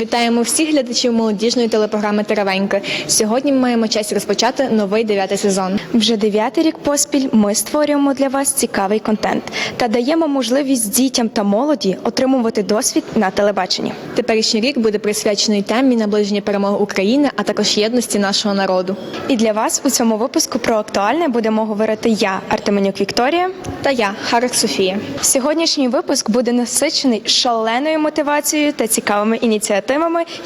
Вітаємо всіх глядачів молодіжної телепрограми Теревеньки. Сьогодні ми маємо честь розпочати новий дев'ятий сезон. Вже дев'ятий рік поспіль ми створюємо для вас цікавий контент та даємо можливість дітям та молоді отримувати досвід на телебаченні. Теперішній рік буде присвячений темі наближення перемоги України, а також єдності нашого народу. І для вас у цьому випуску про актуальне будемо говорити я, Артеменюк Вікторія. Та я, Харик Софія. Сьогоднішній випуск буде насичений шаленою мотивацією та цікавими ініціативами,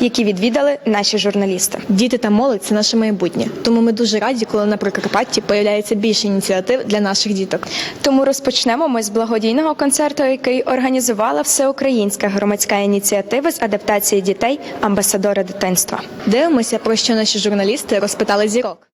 які відвідали наші журналісти. Діти та молодь це наше майбутнє. Тому ми дуже раді, коли на Прикарпатті появляється більше ініціатив для наших діток. Тому розпочнемо ми з благодійного концерту, який організувала всеукраїнська громадська ініціатива з адаптації дітей амбасадора дитинства. Дивимося, про що наші журналісти розпитали зірок.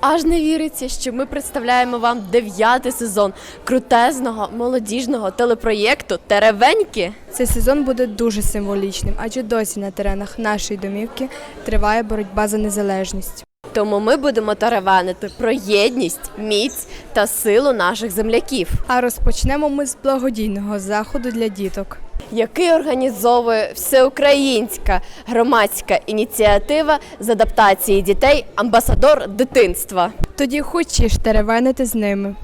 Аж не віриться, що ми представляємо вам дев'ятий сезон крутезного молодіжного телепроєкту Теревеньки. Цей сезон буде дуже символічним, адже досі на теренах нашої домівки триває боротьба за незалежність. Тому ми будемо теревенити про єдність, міць та силу наших земляків, А розпочнемо ми з благодійного заходу для діток. Який організовує всеукраїнська громадська ініціатива з адаптації дітей Амбасадор дитинства. Тоді хочеш теревенити з ними.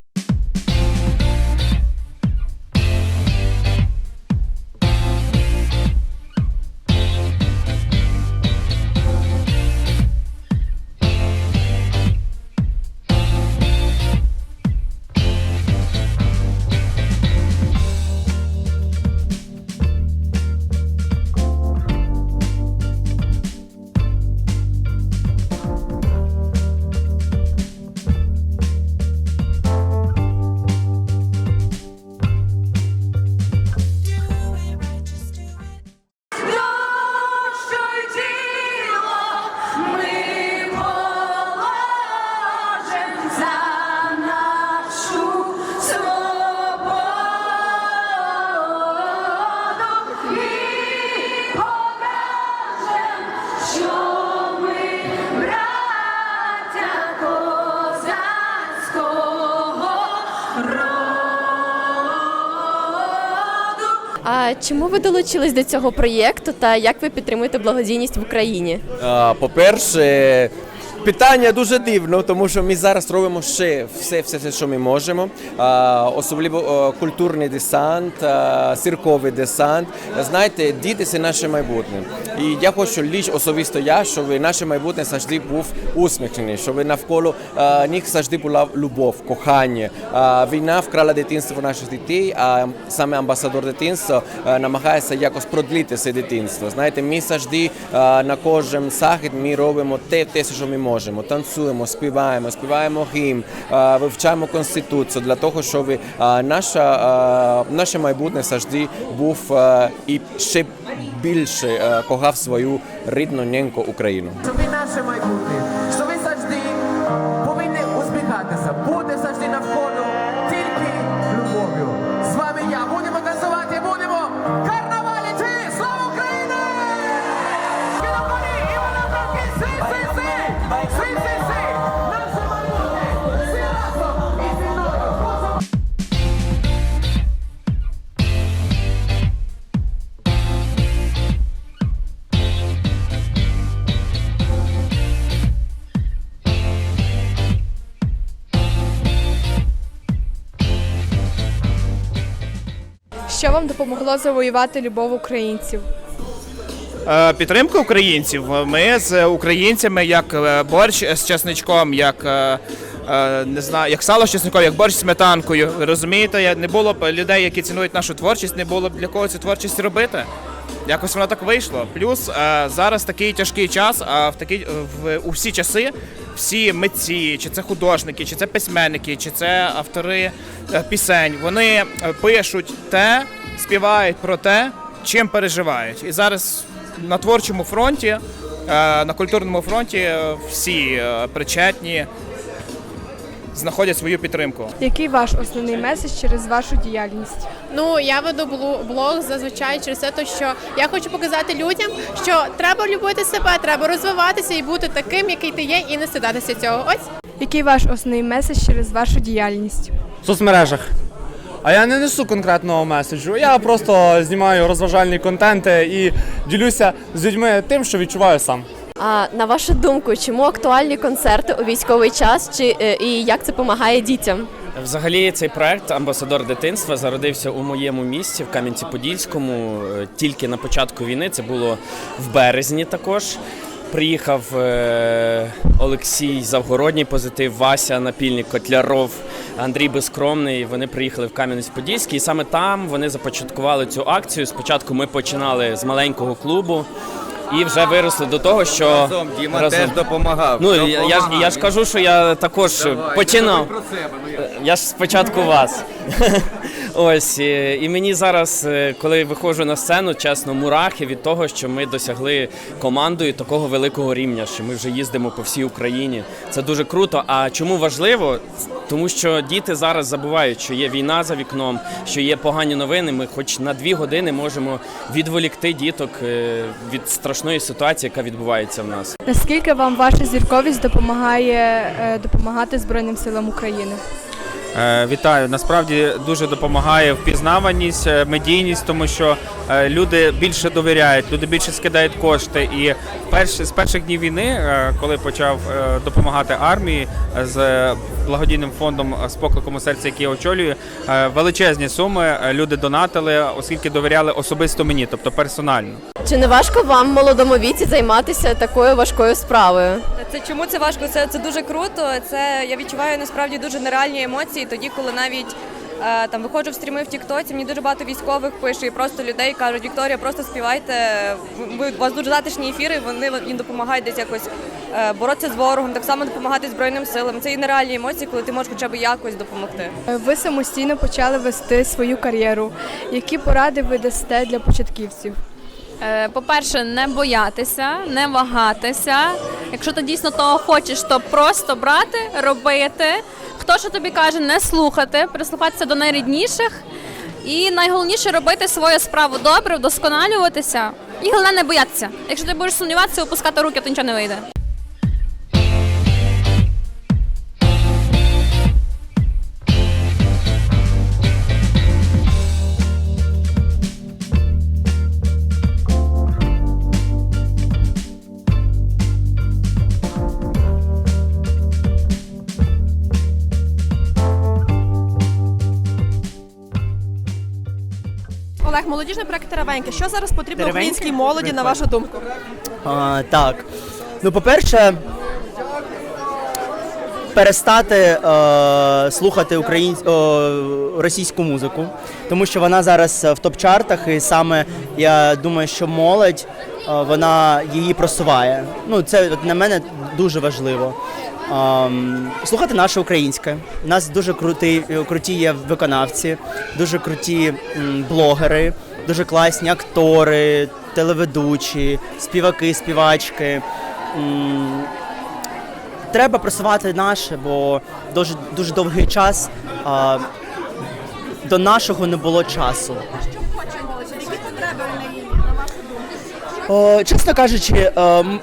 Чому ви долучились до цього проєкту та як ви підтримуєте благодійність в Україні? По-перше, питання дуже дивно, тому що ми зараз робимо ще все, все, все що ми можемо. Особливо культурний десант, цирковий десант. Знаєте, діти це наше майбутнє. І я хочу лише особисто я, щоб наше майбутнє завжди був усміхнений, щоб навколо них завжди була любов, кохання. Війна вкрала дитинство наших дітей, а саме амбасадор дитинства намагається якось продлити це дитинство. Знаєте, ми завжди на кожен захід ми робимо те, те, що ми можемо. Танцюємо, співаємо, співаємо гімн, вивчаємо конституцію для того, щоб наша, наше майбутнє завжди був і ще більше когав свою рідну неньку Україну. Це наше майбутнє, Що вам допомогло завоювати любов українців? Е, Підтримка українців. Ми з українцями, як е, борщ з чесничком, як е, не знаю, як сало з чесником, як борщ з сметанкою. Розумієте, не було б людей, які цінують нашу творчість, не було б для кого цю творчість робити. Якось воно так вийшло. Плюс е, зараз такий тяжкий час, а в такі в у всі часи всі митці, чи це художники, чи це письменники, чи це автори е, пісень, вони е, пишуть те, співають про те, чим переживають. І зараз на творчому фронті, е, на культурному фронті е, всі е, причетні знаходять свою підтримку. Який ваш основний меседж через вашу діяльність? Ну я веду блог зазвичай через те, що я хочу показати людям, що треба любити себе, треба розвиватися і бути таким, який ти є, і не стидатися цього. Ось Який ваш основний меседж через вашу діяльність? В соцмережах. А я не несу конкретного меседжу. Я просто знімаю розважальні контенти і ділюся з людьми тим, що відчуваю сам. А на вашу думку, чому актуальні концерти у військовий час? Чи е, і як це допомагає дітям? Взагалі, цей проект Амбасадор дитинства зародився у моєму місті в Кам'янці-Подільському е, тільки на початку війни. Це було в березні також. Приїхав е, Олексій Завгородній позитив, Вася Напільник, Котляров, Андрій Безкромний. Вони приїхали в Кам'янець-Подільський, і саме там вони започаткували цю акцію. Спочатку ми починали з маленького клубу. І вже виросли до того, що Разом Діма теж допомагав. Ну я, я, ж, я ж кажу, що я також починав. Про себе. Ну. Я ж спочатку вас. Ось е, і мені зараз, е, коли виходжу на сцену, чесно, мурахи від того, що ми досягли командою такого великого рівня, що ми вже їздимо по всій Україні. Це дуже круто. А чому важливо? Тому що діти зараз забувають, що є війна за вікном, що є погані новини. Ми, хоч на дві години, можемо відволікти діток е, від страшної ситуації, яка відбувається в нас. Наскільки вам ваша зірковість допомагає допомагати Збройним силам України? Е, Вітаю. Насправді дуже допомагає впізнаваність, е, медійність, тому що е, люди більше довіряють, люди більше скидають кошти. І вперше з перших днів війни, коли почав допомагати армії з благодійним фондом з покликом у серці, який я очолюю, величезні суми люди донатили, оскільки довіряли особисто мені, тобто персонально. Чи не важко вам в молодому віці займатися такою важкою справою? Це чому це важко? Це, це дуже круто. Це я відчуваю насправді дуже нереальні емоції. Тоді, коли навіть е, там виходжу в стріми в Тіктоці, мені дуже багато військових пише і просто людей кажуть, Вікторія, просто співайте. Ви у вас дуже затишні ефіри. Вони їм допомагають десь якось е, боротися з ворогом, так само допомагати збройним силам. Це і нереальні емоції, коли ти можеш хоча б якось допомогти. Ви самостійно почали вести свою кар'єру. Які поради ви дасте для початківців? Е, По-перше, не боятися, не вагатися. Якщо ти дійсно того хочеш, то просто брати, робити. Хто що тобі каже, не слухати, прислухатися до найрідніших. І найголовніше робити свою справу добре, вдосконалюватися. І головне не боятися. Якщо ти будеш сумніватися, опускати руки, то нічого не вийде. Олег, молодіжний проект Теревеньки. Що зараз потрібно українській молоді, на вашу думку? А, так. Ну, по-перше, перестати е, слухати українсь... о, російську музику, тому що вона зараз в топ-чартах, і саме я думаю, що молодь е, вона її просуває. Ну, це от, на мене дуже важливо. Слухати наше українське. У нас дуже круті, круті є виконавці, дуже круті блогери, дуже класні актори, телеведучі, співаки, співачки. Треба просувати наше, бо дуже, дуже довгий час а, до нашого не було часу. О, чесно кажучи, ем,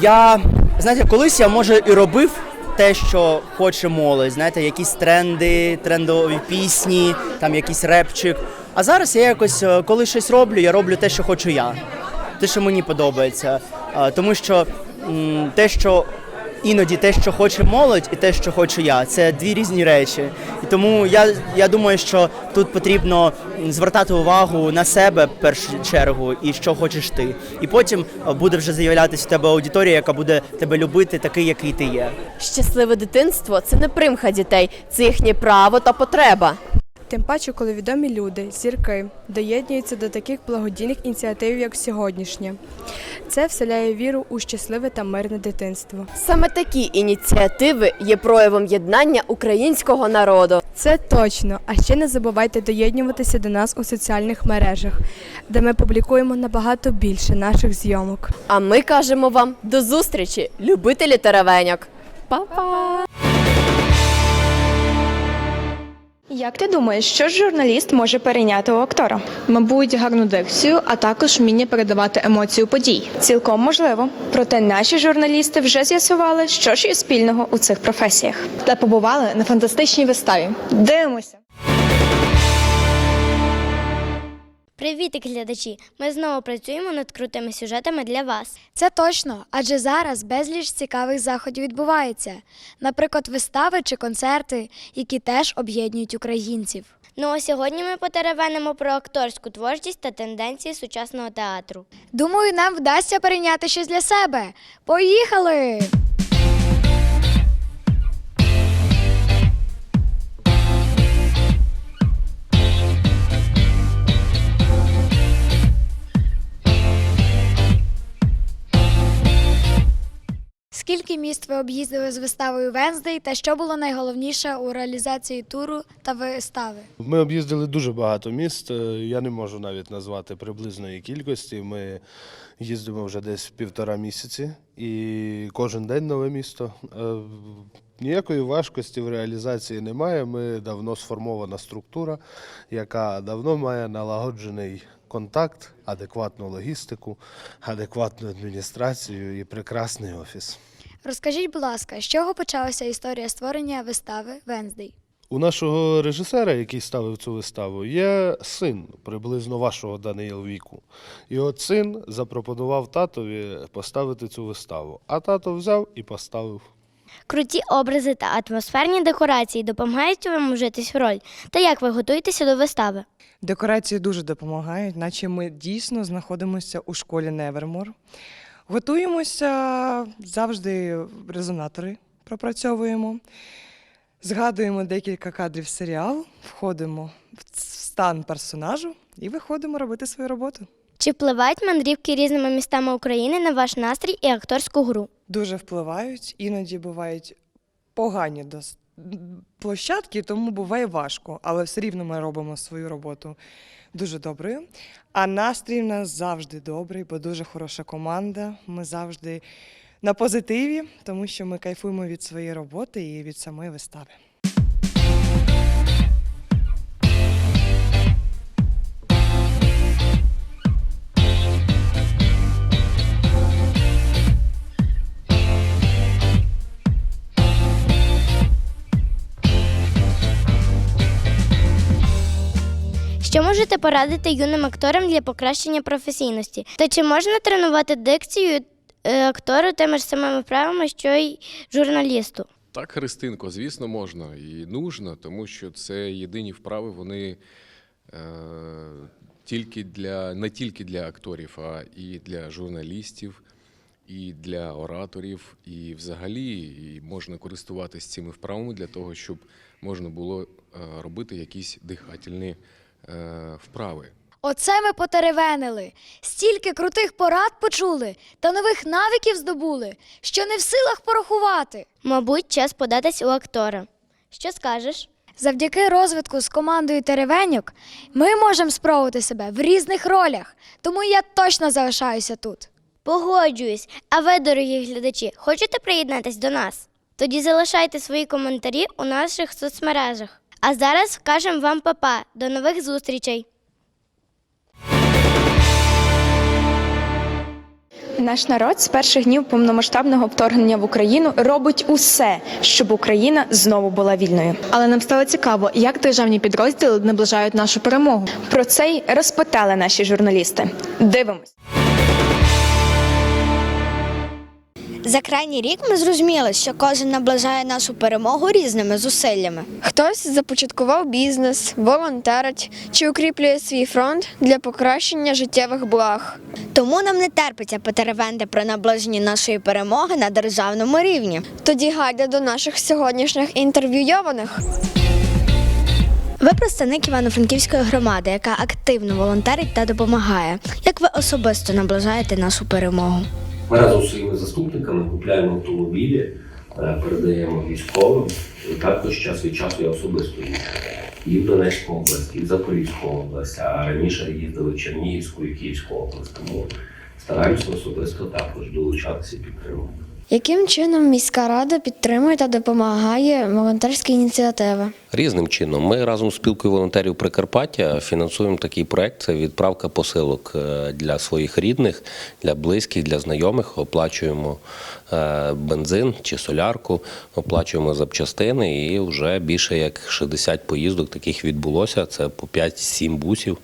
я знаєте, колись я може і робив те, що хоче молодь, знаєте, якісь тренди, трендові пісні, там якийсь репчик. А зараз я якось, е, коли щось роблю, я роблю те, що хочу я, те, що мені подобається. Тому що те, що іноді те, що хоче молодь, і те, що хочу я, це дві різні речі. І тому я, я думаю, що тут потрібно звертати увагу на себе в першу чергу і що хочеш ти. І потім е, буде вже з'являтися в тебе аудиторія, яка буде тебе любити такий, який ти є. Щасливе дитинство це не примха дітей, це їхнє право та потреба. Тим паче, коли відомі люди, зірки, доєднуються до таких благодійних ініціатив, як сьогоднішня. Це вселяє віру у щасливе та мирне дитинство. Саме такі ініціативи є проявом єднання українського народу. Це точно. А ще не забувайте доєднуватися до нас у соціальних мережах, де ми публікуємо набагато більше наших зйомок. А ми кажемо вам до зустрічі, любителі теревеньок. Па-па! Як ти думаєш, що ж журналіст може перейняти у актора? Мабуть, гарну дикцію, а також вміння передавати емоцію подій. Цілком можливо. Проте наші журналісти вже з'ясували, що ж є спільного у цих професіях. Та побували на фантастичній виставі. Дивимося! Привіт, глядачі! Ми знову працюємо над крутими сюжетами для вас. Це точно, адже зараз безліч цікавих заходів відбувається, наприклад, вистави чи концерти, які теж об'єднують українців. Ну а сьогодні ми потеревенимо про акторську творчість та тенденції сучасного театру. Думаю, нам вдасться перейняти щось для себе. Поїхали! Скільки міст ви об'їздили з виставою Венздей та що було найголовніше у реалізації туру та вистави? Ми об'їздили дуже багато міст. е, Я не можу навіть назвати приблизної кількості. Ми їздимо вже десь півтора місяці, і кожен день нове місто. Е, Ніякої важкості в реалізації немає. Ми давно сформована структура, яка давно має налагоджений контакт, адекватну логістику, адекватну адміністрацію і прекрасний офіс. Розкажіть, будь ласка, з чого почалася історія створення вистави Венздей? У нашого режисера, який ставив цю виставу, є син приблизно вашого Даниїл віку. І от син запропонував татові поставити цю виставу. А тато взяв і поставив. Круті образи та атмосферні декорації допомагають вам вжитись в роль. Та як ви готуєтеся до вистави? Декорації дуже допомагають, наче ми дійсно знаходимося у школі Невермор. Готуємося завжди резонатори пропрацьовуємо. Згадуємо декілька кадрів серіалу, входимо в стан персонажу і виходимо робити свою роботу. Чи впливають мандрівки різними містами України на ваш настрій і акторську гру? Дуже впливають, іноді бувають погані площадки, тому буває важко, але все рівно ми робимо свою роботу дуже доброю. А настрій в нас завжди добрий, бо дуже хороша команда. Ми завжди на позитиві, тому що ми кайфуємо від своєї роботи і від самої вистави. Що можете порадити юним акторам для покращення професійності? Та чи можна тренувати дикцію е, актору тими ж самими правилами, що й журналісту? Так, Христинко, звісно, можна і нужно, тому що це єдині вправи, вони е, тільки для, не тільки для акторів, а і для журналістів, і для ораторів, і взагалі і можна користуватися цими вправами для того, щоб можна було е, робити якісь дихательні вправи. Оце ми потеревенили. Стільки крутих порад почули та нових навиків здобули, що не в силах порахувати. Мабуть, час податись у актора. Що скажеш? Завдяки розвитку з командою Теревенюк ми можемо спробувати себе в різних ролях, тому я точно залишаюся тут. Погоджуюсь. А ви, дорогі глядачі, хочете приєднатись до нас? Тоді залишайте свої коментарі у наших соцмережах. А зараз кажемо вам папа. До нових зустрічей! Наш народ з перших днів повномасштабного вторгнення в Україну робить усе, щоб Україна знову була вільною. Але нам стало цікаво, як державні підрозділи наближають нашу перемогу. Про це й розпитали наші журналісти. Дивимось. За крайній рік ми зрозуміли, що кожен наближає нашу перемогу різними зусиллями. Хтось започаткував бізнес, волонтерить чи укріплює свій фронт для покращення життєвих благ. Тому нам не терпиться потеревенти про наближення нашої перемоги на державному рівні. Тоді гайда до наших сьогоднішніх інтерв'юйованих. Ви представник Івано-Франківської громади, яка активно волонтерить та допомагає. Як ви особисто наближаєте нашу перемогу? Ми разом з своїми заступниками купляємо автомобілі, е, передаємо військовим. Також час від часу я особисто їжджу. І в Донецьку область, і в Запорізьку область, а раніше їздили в Чернігівську і Київську область. Тому стараюся особисто також долучатися і підтримувати. Яким чином міська рада підтримує та допомагає волонтерські ініціативи? Різним чином. Ми разом з спілкою волонтерів Прикарпаття фінансуємо такий проект. Це відправка посилок е, для своїх рідних, для близьких, для знайомих. Оплачуємо е, бензин чи солярку, оплачуємо запчастини, і вже більше як 60 поїздок таких відбулося. Це по 5-7 бусів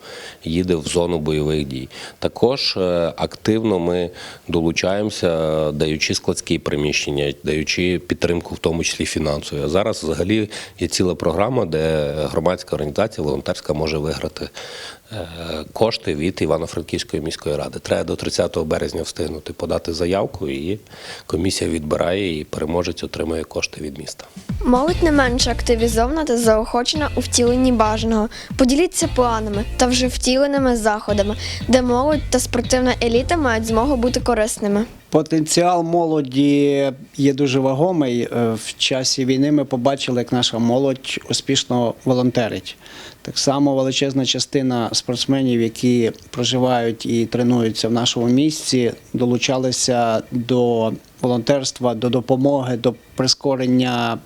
їде в зону бойових дій. Також е, активно ми долучаємося, даючи складські приміщення, даючи підтримку, в тому числі фінансову. А зараз взагалі є ціла програма, де громадська організація волонтерська може виграти кошти від Івано-Франківської міської ради. Треба до 30 березня встигнути подати заявку, і комісія відбирає і переможець отримує кошти від міста. Молодь не менш активізована та заохочена у втіленні бажаного. Поділіться планами та вже втіленими заходами, де молодь та спортивна еліта мають змогу бути корисними. Потенціал молоді є дуже вагомий. Е, В часі війни ми побачили, як наша молодь успішно волонтерить. Так само величезна частина спортсменів, які проживають і тренуються в нашому місці, долучалися до волонтерства, до допомоги, до прискорення.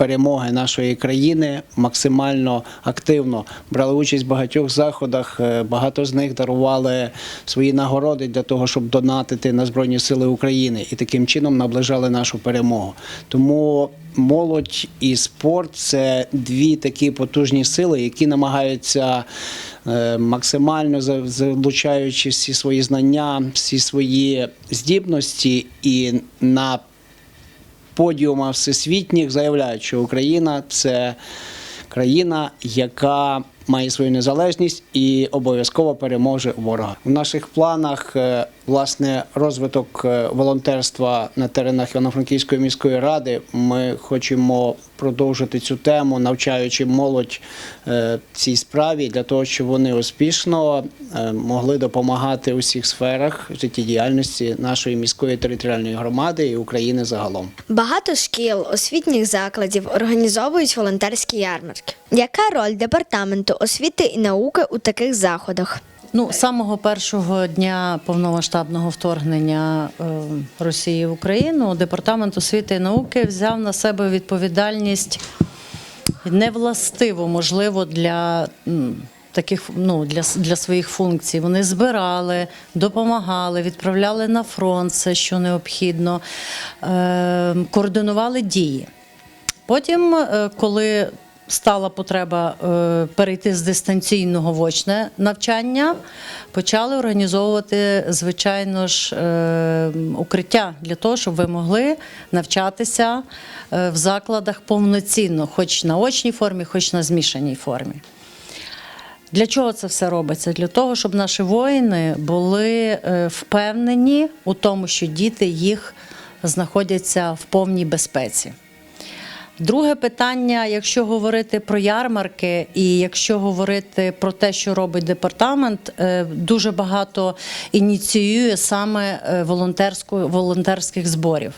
Перемоги нашої країни максимально активно брали участь в багатьох заходах. Е, Багато з них дарували свої нагороди для того, щоб донатити на Збройні Сили України і таким чином наближали нашу перемогу. Тому молодь і спорт це дві такі потужні сили, які намагаються е, максимально залучаючи всі свої знання, всі свої здібності і на подіумах всесвітніх заявляють, що Україна це країна, яка має свою незалежність і обов'язково переможе ворога. В наших планах е, власне розвиток е, волонтерства на теренах Івано-Франківської міської ради. Ми хочемо продовжити цю тему, навчаючи молодь е, цій справі для того, щоб вони успішно е, могли допомагати у всіх сферах життєдіяльності нашої міської територіальної громади і України загалом. Багато шкіл, освітніх закладів організовують волонтерські ярмарки. Яка роль департаменту освіти і науки у таких заходах? Ну, самого першого дня повномасштабного вторгнення е, Росії в Україну департамент освіти і науки взяв на себе відповідальність невластиву, можливо, для. Таких ну для, для своїх функцій вони збирали, допомагали, відправляли на фронт все, що необхідно, е, координували дії. Потім, е, коли стала потреба е, перейти з дистанційного в очне навчання, почали організовувати, звичайно ж, е, укриття для того, щоб ви могли навчатися е, в закладах повноцінно, хоч на очній формі, хоч на змішаній формі. Для чого це все робиться? Для того, щоб наші воїни були впевнені у тому, що діти їх знаходяться в повній безпеці. Друге питання, якщо говорити про ярмарки, і якщо говорити про те, що робить департамент, е, дуже багато ініціює саме е, волонтерських зборів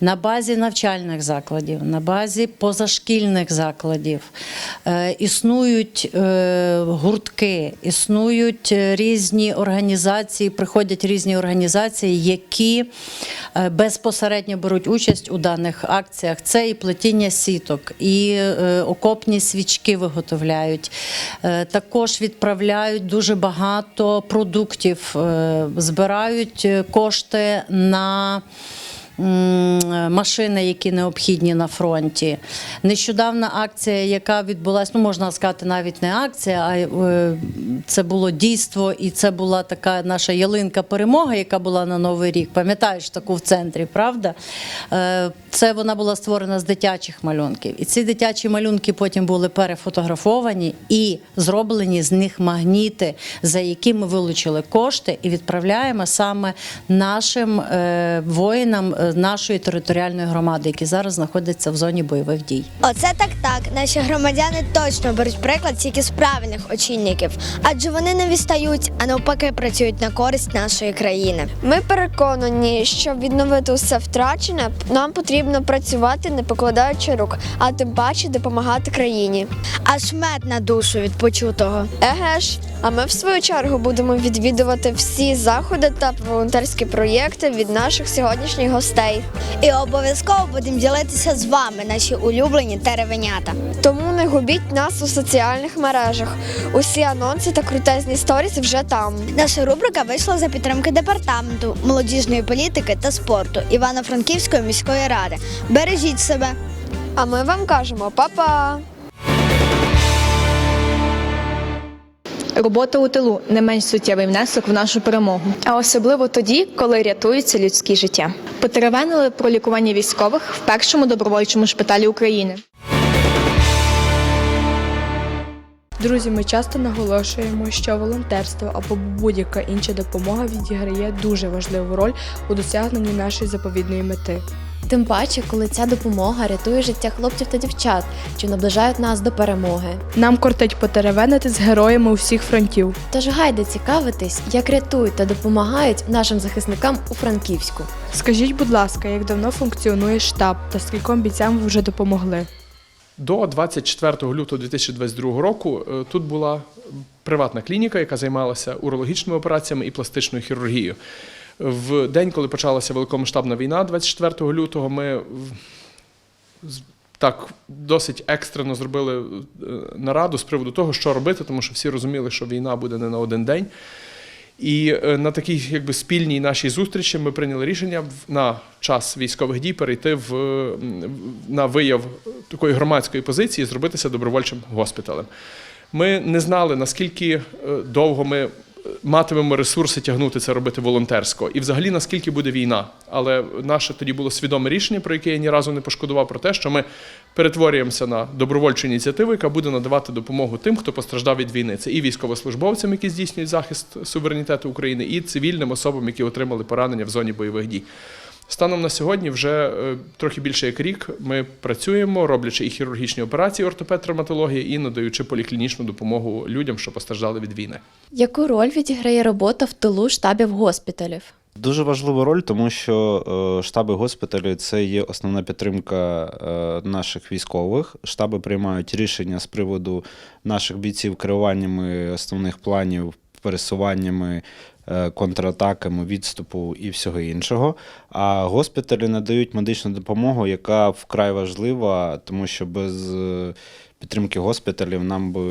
на базі навчальних закладів, на базі позашкільних закладів. Е, Існують гуртки, існують різні організації, приходять різні організації, які безпосередньо беруть участь у даних акціях. Це і плетіння сіток, і е, окопні свічки виготовляють. Е, Також відправляють дуже багато продуктів, е, збирають кошти на. М, Машини, які необхідні на фронті. Нещодавна акція, яка відбулася, ну можна сказати, навіть не акція, а е, це було дійство, і це була така наша ялинка перемога, яка була на Новий рік. Пам'ятаєш таку в центрі, правда? Е, Це вона була створена з дитячих малюнків. І ці дитячі малюнки потім були перефотографовані і зроблені з них магніти, за які ми вилучили кошти і відправляємо саме нашим е, воїнам е, нашої територіальної громади, які зараз знаходяться в зоні бойових дій. Оце так так. Наші громадяни точно беруть приклад тільки з правильних очільників, адже вони не відстають, а навпаки працюють на користь нашої країни. Ми переконані, щоб відновити усе втрачене, нам потрібно працювати, не покладаючи рук, а тим паче допомагати країні. Аж мед на душу від почутого. Еге ж. А ми, в свою чергу, будемо відвідувати всі заходи та волонтерські проєкти від наших сьогоднішніх гостей. І обов'язково будемо ділитися з вами, наші улюблені теревенята. Тому не губіть нас у соціальних мережах. Усі анонси та крутезні сторіс вже там. Наша рубрика вийшла за підтримки департаменту молодіжної політики та спорту Івано-Франківської міської ради. Бережіть себе. А ми вам кажемо па-па! Робота у тилу не менш суттєвий внесок в нашу перемогу. А особливо тоді, коли рятуються людські життя. Потеревенили про лікування військових в першому добровольчому шпиталі України. Друзі, ми часто наголошуємо, що волонтерство або будь-яка інша допомога відіграє дуже важливу роль у досягненні нашої заповідної мети. Тим паче, коли ця допомога рятує життя хлопців та дівчат, що наближають нас до перемоги. Нам кортить потеревенити з героями усіх фронтів. Тож гайде цікавитись, як рятують та допомагають нашим захисникам у Франківську. Скажіть, будь ласка, як давно функціонує штаб та скільком бійцям ви вже допомогли? До 24 лютого 2022 року е, тут була приватна клініка, яка займалася урологічними операціями і пластичною хірургією. В день, коли почалася великомасштабна війна, 24 лютого, ми так досить екстрено зробили е, нараду з приводу того, що робити, тому що всі розуміли, що війна буде не на один день. І е, на такій якби спільній нашій зустрічі ми прийняли рішення на час військових дій перейти в, на вияв такої громадської позиції, і зробитися добровольчим госпіталем. Ми не знали, наскільки е, довго ми матимемо ресурси тягнути це робити волонтерсько, і взагалі наскільки буде війна. Але наше тоді було свідоме рішення, про яке я ні разу не пошкодував, про те, що ми перетворюємося на добровольчу ініціативу, яка буде надавати допомогу тим, хто постраждав від війни. Це і військовослужбовцям, які здійснюють захист суверенітету України, і цивільним особам, які отримали поранення в зоні бойових дій. Станом на сьогодні вже е, трохи більше як рік ми працюємо, роблячи і хірургічні операції ортопед-травматології, і надаючи поліклінічну допомогу людям, що постраждали від війни. Яку роль відіграє робота в тилу штабів госпіталів? Дуже важливу роль, тому що е, штаби госпіталю це є основна підтримка е, наших військових. Штаби приймають рішення з приводу наших бійців керуваннями основних планів, пересуваннями, контратаками, відступу і всього іншого. А госпіталі надають медичну допомогу, яка вкрай важлива, тому що без е, підтримки госпіталів нам би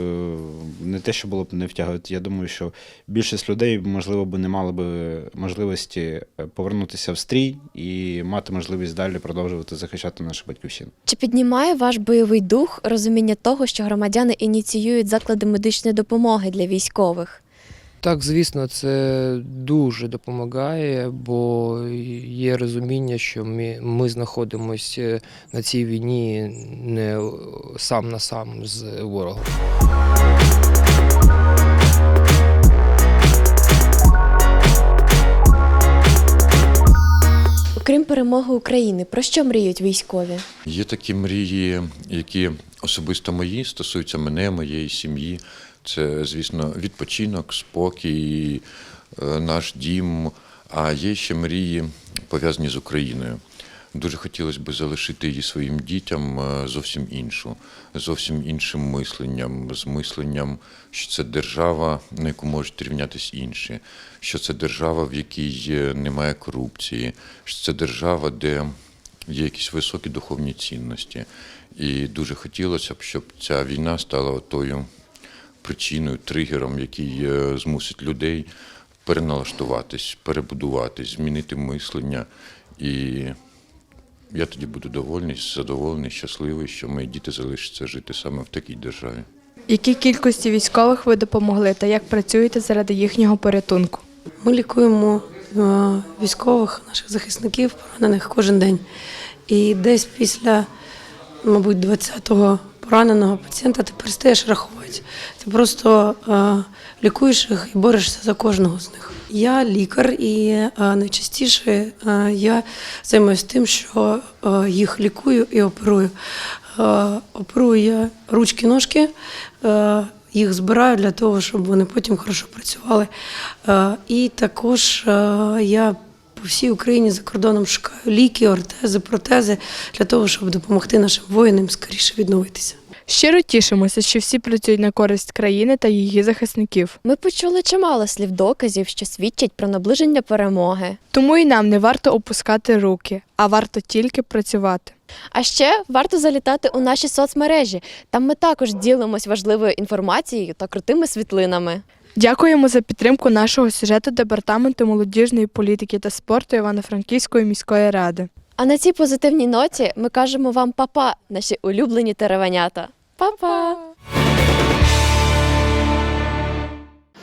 не те, що було б не втягувати. Я думаю, що більшість людей, можливо, би не мали би можливості е, повернутися в стрій і мати можливість далі продовжувати захищати нашу батьківщину. Чи піднімає ваш бойовий дух розуміння того, що громадяни ініціюють заклади медичної допомоги для військових? Так, звісно, це дуже допомагає, бо є розуміння, що ми, ми знаходимося на цій війні не сам на сам з ворогом. Окрім перемоги України, про що мріють військові? Є такі мрії, які особисто мої, стосуються мене, моєї сім'ї. Це, звісно, відпочинок, спокій, е, наш дім. А є ще мрії, пов'язані з Україною. Дуже хотілося б залишити її своїм дітям е, зовсім іншу, зовсім іншим мисленням, з мисленням, що це держава, на яку можуть рівнятися інші, що це держава, в якій немає корупції, що це держава, де є якісь високі духовні цінності. І дуже хотілося б, щоб ця війна стала тою причиною, тригером, який е, змусить людей переналаштуватись, перебудуватись, змінити мислення. І я тоді буду довольний, задоволений, щасливий, що мої діти залишаться жити саме в такій державі. Якій кількості військових ви допомогли та як працюєте заради їхнього порятунку? Ми лікуємо е, військових, наших захисників, поранених кожен день. І десь після, мабуть, 20-го пораненого пацієнта ти перестаєш рахувати. Ти просто е, лікуєш їх і борешся за кожного з них. Я лікар, і е, найчастіше е, я займаюся тим, що е, їх лікую і оперую. Е, оперую я ручки-ножки. Е, їх збираю для того, щоб вони потім хорошо працювали. Е, І також е, я по всій Україні за кордоном шукаю ліки, ортези, протези для того, щоб допомогти нашим воїнам скоріше відновитися. Щиро тішимося, що всі працюють на користь країни та її захисників. Ми почули чимало слів доказів, що свідчать про наближення перемоги. Тому і нам не варто опускати руки, а варто тільки працювати. А ще варто залітати у наші соцмережі. Там ми також ділимось важливою інформацією та крутими світлинами. Дякуємо за підтримку нашого сюжету Департаменту молодіжної політики та спорту Івано-Франківської міської ради. А на цій позитивній ноті ми кажемо вам папа, наші улюблені теревенята. Па-па!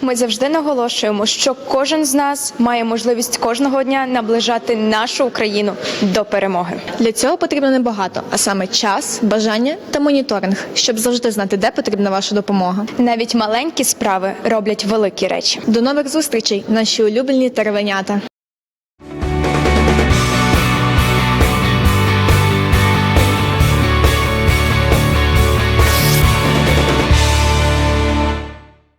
Ми завжди наголошуємо, що кожен з нас має можливість кожного дня наближати нашу Україну до перемоги. Для цього потрібно небагато, а саме час, бажання та моніторинг, щоб завжди знати, де потрібна ваша допомога. Навіть маленькі справи роблять великі речі. До нових зустрічей, наші улюблені теревенята.